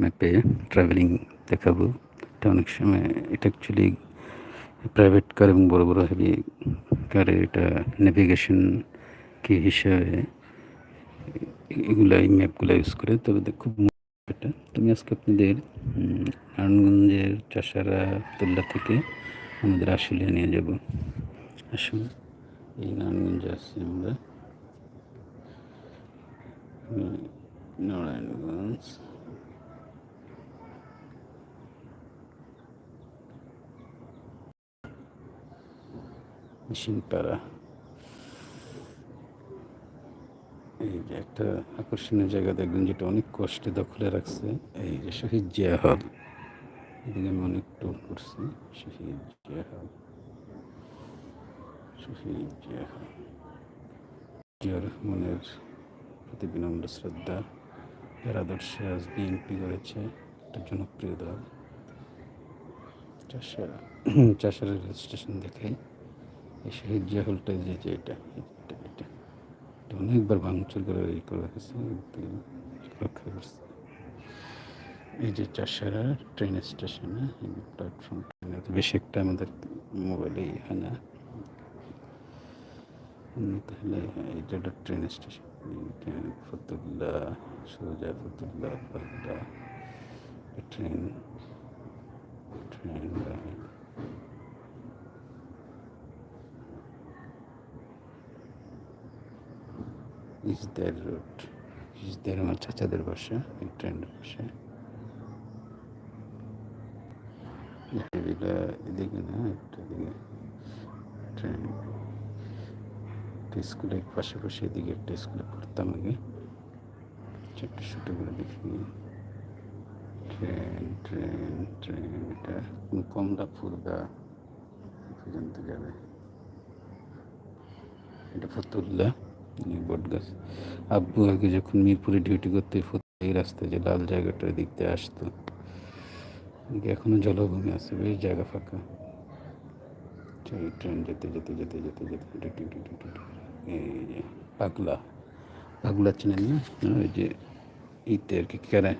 ম্যাপে ট্রাভেলিং দেখাবো। এটা অনেক সময় এটা অ্যাকচুয়ালি প্রাইভেট কার এবং বড় বড় হেভি কারে এটা নেভিগেশন কি হিসাবে এগুলো এই ম্যাপগুলো ইউজ করে। তবে খুব এটা তুমি আজকে আপনাদের নারায়ণগঞ্জের চাষারা তোল্লা থেকে আমাদের আশুলিয়া নিয়ে যাব। আসুন, এই নারায়ণগঞ্জে আসছি আমরা। নারায়ণগঞ্জ। মেশিনপাড়া এই যে একটা আকর্ষণীয় জায়গা দেখবেন যেটা অনেক কষ্টে দখলে রাখছে, এই যে শহীদ জিয়া হল এদিকে আমি অনেক টুর করছি, শহীদ জিয়া হল শহীদ জিয়া হল জিয়া রহমানের প্রতি বিনম্র শ্রদ্ধা, এর আদর্শে আজ বিএনপি করেছে একটা জনপ্রিয় দল, চাষারা। চাষারা রেল স্টেশন দেখাই শহীদ হলটা যে যে এটা এটা এটা। এটা অনেকবার ভাঙচুর করে এই করে রেখেছে রক্ষা করছে। এই যে চাষারা ট্রেন স্টেশনে এই প্ল্যাটফর্ম ট্রেনে বেশি একটা আমাদের মোবাইলে ইয়ে হয় না। উন্নত হলে এটা একটা ট্রেন স্টেশন ফতুল্লা, সোজা ফতুল্লা পাল্লা ট্রেন ট্রেন লাইন ইসদের রোড ইসদের আমার চাচাদের বাসা এই ট্রেনের বাসা এদিকে না একটা এদিকে ট্রেন একটা স্কুলের পাশাপাশি এদিকে একটা স্কুলে পড়তাম আগে। ছোট্ট ছোটো করে দেখি। ট্রেন ট্রেন ট্রেন এটা কমলা ফুরগা পর্যন্ত যাবে এটা ফতুল্লা। বট গাছ। আব্বু আগে যখন মিরপুরে ডিউটি করতে এই রাস্তায় যে লাল জায়গাটার দিক দিয়ে আসতো এদিকে এখনও জলভূমি আছে? বেশ জায়গা ফাঁকা। সেই ট্রেন যেতে যেতে যেতে যেতে যেতে এই যে পাগলা। পাগলা চেনেন না? ওই যে ইতে আর কি, কেরা,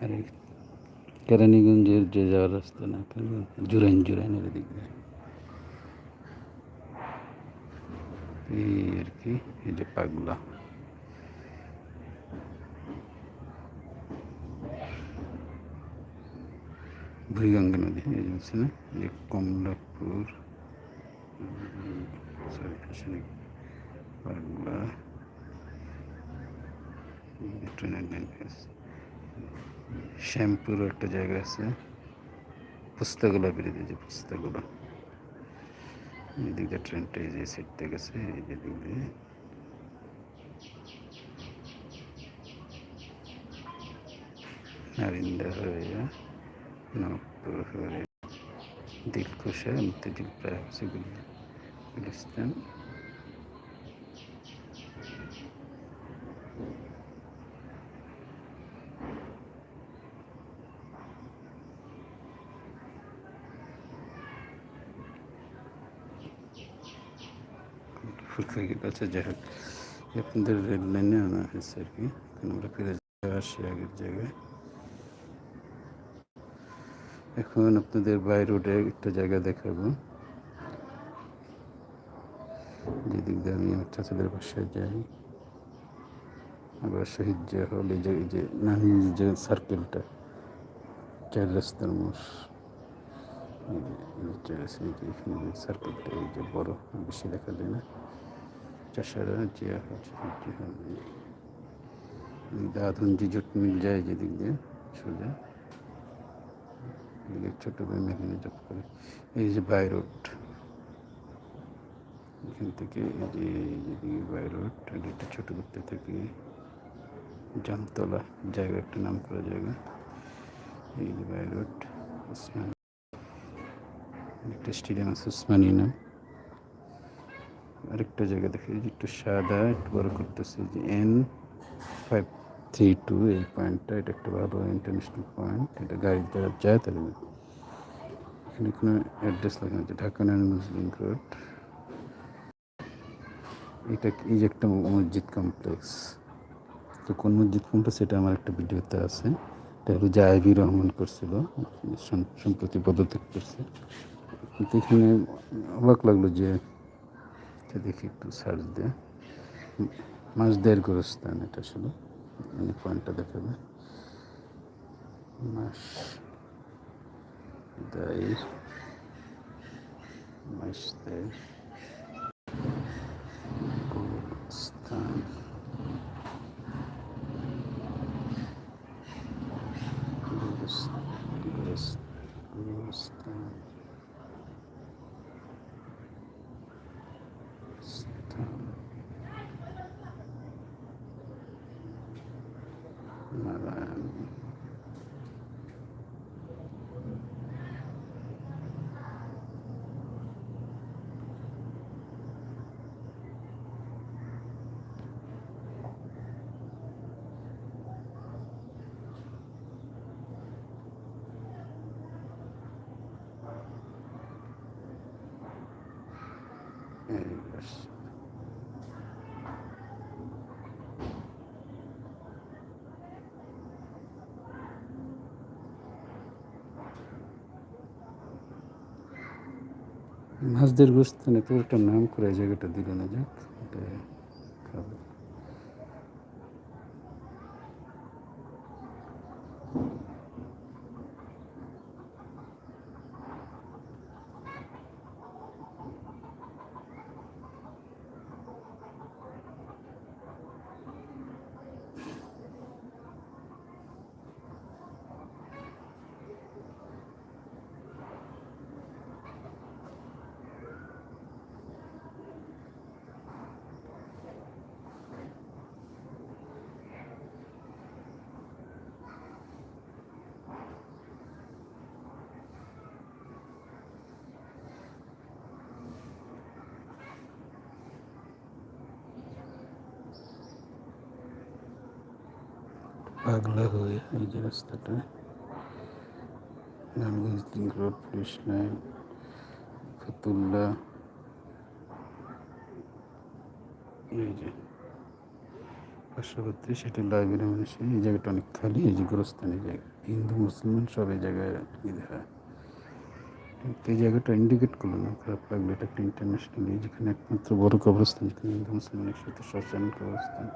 আরে কেরানীগঞ্জের যে যাওয়ার রাস্তা না জুরাইন, জুরাইনের দিক। দিয়ে এই আর কি, এই যে পাগলা। বুড়িগঙ্গা নদী, এই হচ্ছে না? যে কমলাপুর সরি আসলে পাগলা। এই যে ট্রেনের লাইন আছে। শ্যামপুর একটা জায়গা আছে। পুস্তকগুলো বেরিয়ে যে পুস্তকগুলো এদিক দিয়ে ট্রেনটা এই যে সেট থেকে গেছে, এই যে দিক। দিয়ে নারিন্দা হয়ে নবপুর হয়ে দিলকুশা মুক্তিযুদ্ধ গুলিস্তান। ফুলখাইয়ের কাছে যাই হোক আপনাদের রেল লাইনে আনা হয়েছে আর কি আমরা ফিরে আসি আগের জায়গায় এখন আপনাদের বাই রোডে একটা জায়গা দেখাবো যেদিক দিয়ে আমি আমার চাচাদের বাসায় যাই আবার শহীদ যে হল এই যে এই যে নানি যে সার্কেলটা চার রাস্তার মোড় এই যে সার্কেলটা এই যে বড় বেশি দেখা যায় না চাষারা জিয়া হল শহীদ জিয়া হল এই দাধন যে জুট মিল যায় যেদিক দিয়ে সোজা ছোট ভাই মেঘিনে জব করে এই যে বাই রোড এখান থেকে এই যে যেদিকে বাই রোড এটা ছোটো করতে থাকি জামতলা জায়গা একটা নাম করা জায়গা এই যে বাই রোড একটা স্টেডিয়াম আছে উসমানী নাম আরেকটা জায়গা দেখে যে একটু সাদা, একটু বড় করতেছে যে এন ফাইভ থ্রি টু এই পয়েন্টটা এটা একটা ভালো ইন্টারন্যাশনাল পয়েন্ট এটা গাড়ি যারা যায় তাহলে এখানে কোনো অ্যাড্রেস লাগানো আছে ঢাকা নারায়ণগঞ্জ লিঙ্ক রোড এটা এই যে একটা মসজিদ কমপ্লেক্স তো কোন মসজিদ কমপ্লেক্স এটা আমার একটা ভিডিওতে আছে। এটা হলো জাহেবি রহমান করছিল সম্প্রতি পদত্যাগ করছে। কিন্তু এখানে অবাক লাগল যে এটা দেখি একটু সার্চ দে। মাস দেড় গোরস্থান এটা শুধু। মানে পয়েন্টটা দেখাবে। মাস দেয় মাস দেয় গোরস্থান গোরস- গোরস- গোরস্থান স্থান নারায়ণ এই আসছে। মাছদের গোস্ত নেই তো একটা নাম করে জায়গাটা দিল না যাক খাবে। পাগলা হয়ে এই যে রাস্তাটা। Narayanganj link road police line, Fatullah. এই যে পাঁচশো বত্রিশ এটা লাইব্রেরি মানুষ এই জায়গাটা অনেক খালি, এই যে গোরস্থানি জায়গা। হিন্দু, মুসলমান সব এই জায়গায় ঈদ হয় কিন্তু এই জায়গাটা ইন্ডিকেট করল না, খারাপ লাগল। এটা একটা ইন্টারন্যাশনাল যেখানে একমাত্র বড় কবরস্থান, যেখানে হিন্দু, মুসলমান একসাথে শ্মশান কবরস্থান।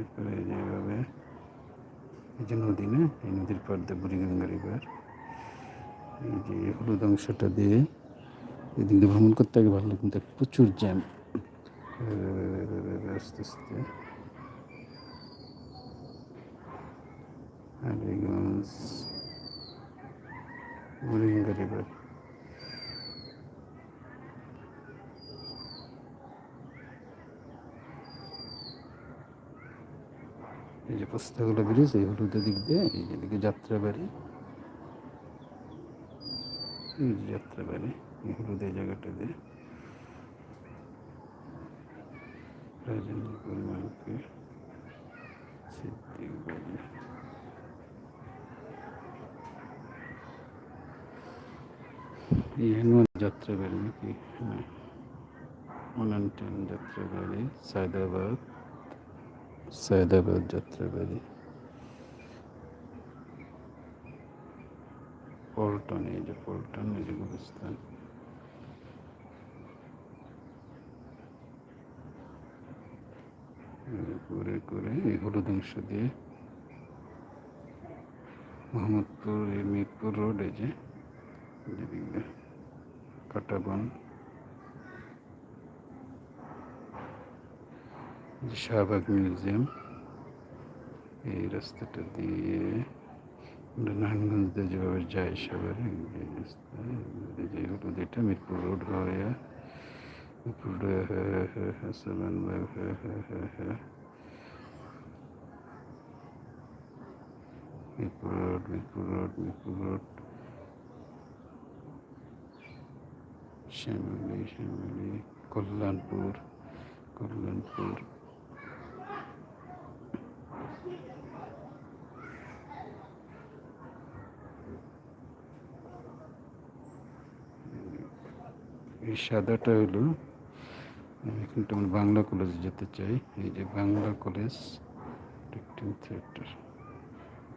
এরপরে এই যে এভাবে এই যে নদী না, এই নদীর পার দিয়ে বুড়িগঙ্গা রিভার এই যে হলুদ অংশটা দিয়ে এদিক দিয়ে ভ্রমণ করতে আগে ভালো কিন্তু প্রচুর জ্যাম। আস্তে আস্তে। আলিগঞ্জ বুড়িগঙ্গা রিভার পোস্তাগুলো ব্রিজ এই হলুদের দিক দিয়ে, এই যে দিকে যাত্রাবাড়ি যাত্রাবাড়ি এই হলুদ এই জায়গাটা দিয়ে। রাজেন্দ্রপুর মার্কেট, সিদ্দিক বাড়ি এই হনুমান নাকি? হ্যাঁ। অনান্টেন যাত্রাবাড়ি সায়দাবাদ। সায়দাবাদ যাত্রাবাড়ি। পল্টন, এই যে পল্টন, এই যে গুলিস্তান। করে করে এই হলুদ অংশ দিয়ে মোহাম্মদপুর, এই মিরপুর রোড এই যে কাটাবন। শাহবাগ মিউজিয়াম এই রাস্তাটা দিয়ে আমরা নারায়ণগঞ্জ দিয়ে যেভাবে যাই সাভারে এই রাস্তায় এই যে হলুদ এটা মিরপুর রোড হয়ে মিরপুর রোড হয়ে হয়ে হয়ে হয়ে সেভেন বাই হয়ে হয়ে হয়ে হয়ে Mirpur road Mirpur road Mirpur road Shyamoli Shyamoli Kalyanpur Kalyanpur এই সাদাটা হলো, আমি এখানটা আমরা বাংলা কলেজে যেতে চাই। এই যে বাংলা কলেজ থিয়েটার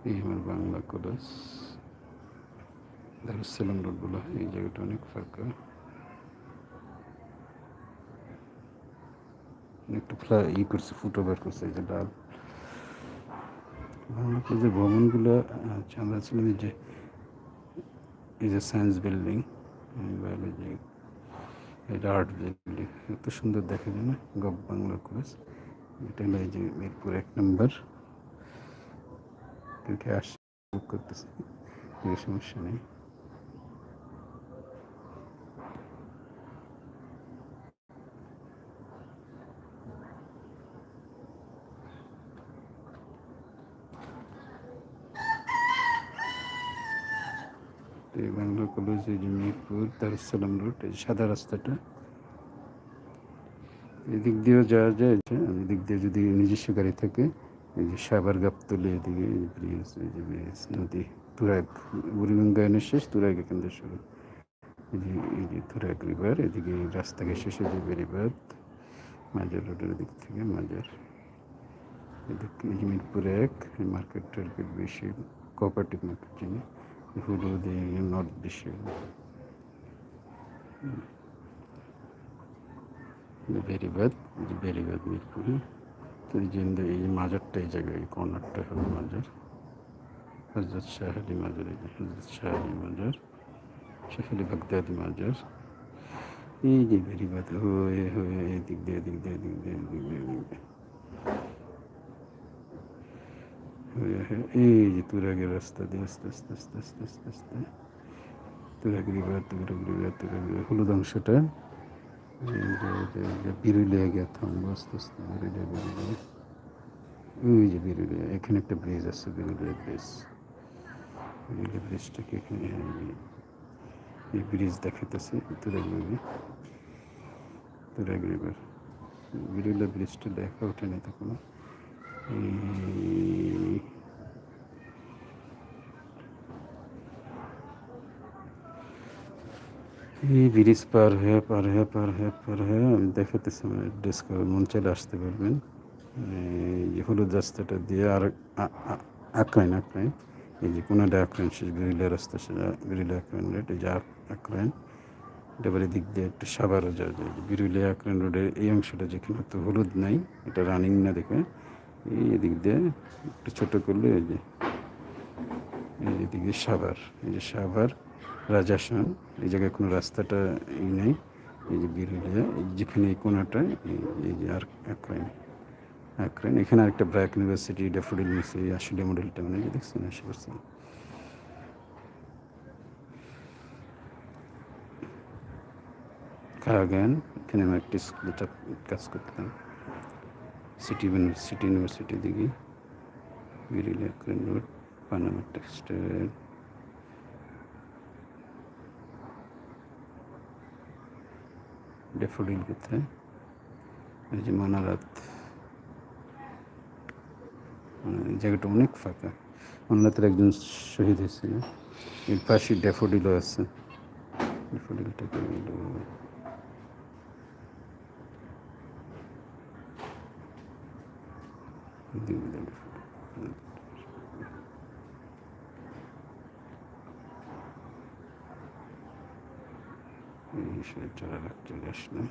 এই আমার বাংলা কলেজ দারুসালাম রোড বলা এই জায়গাটা অনেক ফাঁকা। একটু ফ্লা ই করছে, ফুটো বের করছে, এই যে লাল কলেজের ভবনগুলো আচ্ছা আমরা ছিলাম যে, এই যে সায়েন্স বিল্ডিং বায়োলজি এটা আর্ট বিল্ডিং এত সুন্দর দেখা যায় না গভ বাংলা কলেজ এটা হলো এই যে মিরপুর এক নম্বর। কালকে আসছে বুক করতেছি, কোনো সমস্যা নেই। এই বাংলা কলেজ এই যে মিরপুর দারুসালাম রোড, এই সাদা রাস্তাটা। এদিক দিয়েও যাওয়া যায় যে এদিক দিয়ে যদি নিজস্ব গাড়ি থাকে, এই যে সাবার গাবতলি এদিকে নদী, তুরাগ বুড়িগঙ্গায়নের শেষ, তুরাগ এখান থেকে শুরু। এই যে এই যে তুরাগ রিভার এদিকে এই রাস্তা গিয়ে শেষে যে বেরিবাদ মাজার রোডের দিক থেকে মাজার। এদিকে মিরপুর এক মার্কেট টার্কেট বেশি কোঅপারেটিভ মার্কেট যিনি হলুদ এই নর্থ বেশি বেরিবাদ এই যে বেরিবাদ মিরপুরে তো এই যে এই মাজারটা এই জায়গায়, এই কর্নারটা হলো মাজার। হজরত শাহ আলী মাজার, এই হজরত শাহ আলী মাজার, শাহ আলী বাগদাদি মাজার। এই যে বেরিবাদ হয়ে হয়ে এদিক দিয়ে এদিক দিয়ে এদিক দিয়ে এদিক দিয়ে এদিক দিয়ে হয়ে হয়ে এই যে তুরাগের রাস্তা দিয়ে আস্তে আস্তে আস্তে আস্তে আস্তে আস্তে Turag river Turag river Turag river হলুদ অংশটা বিরুলিয়া গিয়ে থামবো আস্তে আস্তে ওই যে বিরুলিয়া এখানে একটা ব্রিজ আছে বিরুলিয়া ব্রিজ বিরুলিয়া ব্রিজটাকে এখানে এই ব্রিজ দেখাতেছে তুরাগ রিভার তুরাগ রিভার বিরুলিয়া ব্রিজটা দেখা ওঠেনি তখনও এই ব্রিজ পার হয়ে পার হয়ে পার হয়ে পার হয়ে আমি দেখাতেছি মানে ডেস্ক মন চাইলে আসতে পারবেন। এই হলুদ রাস্তাটা দিয়ে আর আক্রাইন আক্রাইন। এই যে কোনাটা আক্রাইন শেষ বিরিলা রাস্তা সেটা বিরিলা আক্রাইন রোড এই যে আক্রাইন। এটা বাড়ি দিক দিয়ে একটু সাবারও যাওয়া যায়। বিরুলিয়া আক্রাইন রোডের এই অংশটা যেখানে তো হলুদ নাই, এটা রানিং না দেখে। এই এদিক দিয়ে একটু ছোটো করলে এই যে এই যে দিকে সাভার, এই যে সাভার, রাজাসান, এই জায়গায় কোনো রাস্তাটা ই নেই, এই যে বিরুলিয়া এই যেখানে এই কোনাটায় এই- এই যে আর আক্রাইন আক্রাইন। এখানে আরেকটা ব্র্যাক ইউনিভার্সিটি ডেফোডিল মিসে, এই আসলে মডেলটা মানে এই দেখছেন আশেপাশে খাগান এখানে আমি একটি স্কুলে কাজ করতাম। সিটি সিটি ইউনিভার্সিটি দিকে crane road Panama textile Daffodil কোথায় এই যে মানারাত মানে এই জায়গাটা অনেক ফাঁকা মানারাতের একজন শহীদ হয়েছিল এর পাশে ড্যাফোডিলও আছে ড্যাফোডিলটাকে বলব এই চলে চলে আসলাম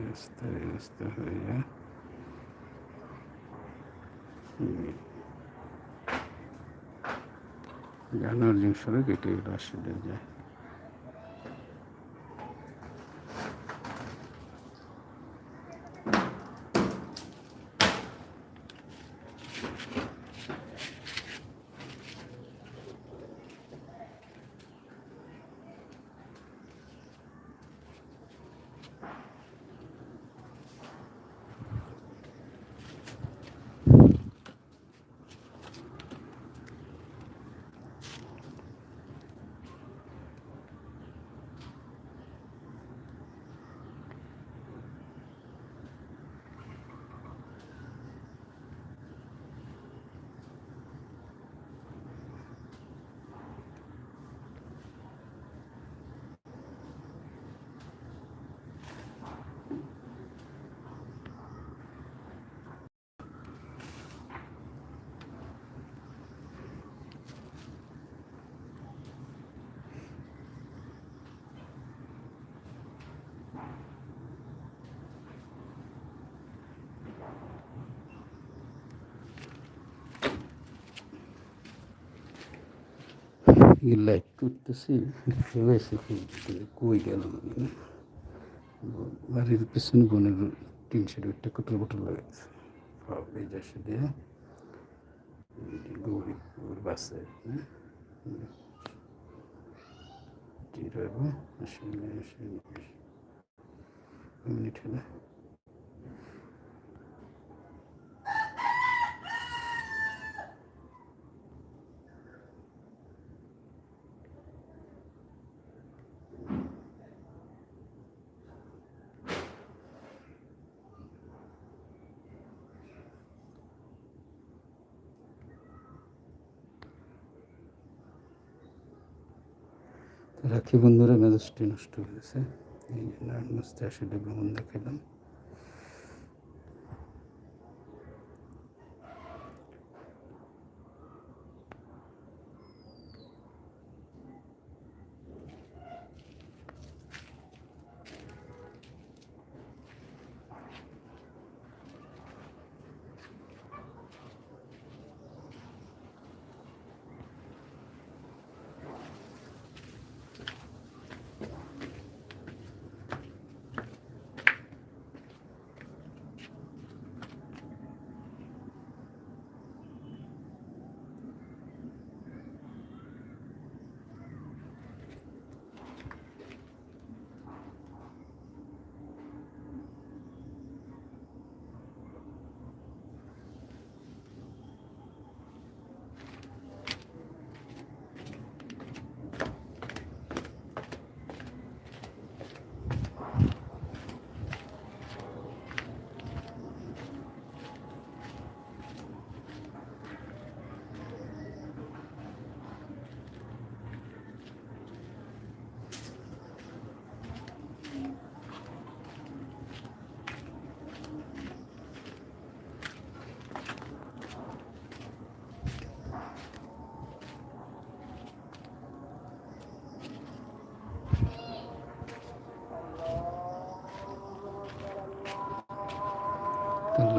রাস্তা রাস্তা হয়ে জ্ঞানার্জন সড়ক এটা এগুলো আসলে যায় লাইক করতেছি ফেলেছি কই গেল বাড়ির পেছনে বোনের শেড একটা কোটর বোটল লাগাইছে এই যাচ্ছে দিয়ে গৌরীপুর বাসে হ্যাঁ রইব রাখি বন্ধুরা মেজাজটি নষ্ট হয়েছে এই জন্য নারায়ণগঞ্জতে আসলে ভ্রমণ দেখালাম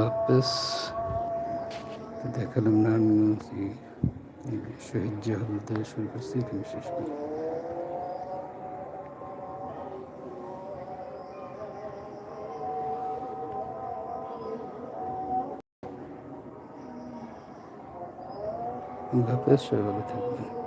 আল্লাহ হাফেজ দেখালাম নারায়ণগঞ্জ শহীদ জাহল থেকে শুরু করছি, এখানে শেষ করি। আল্লাহ হাফেজ থাকবেন।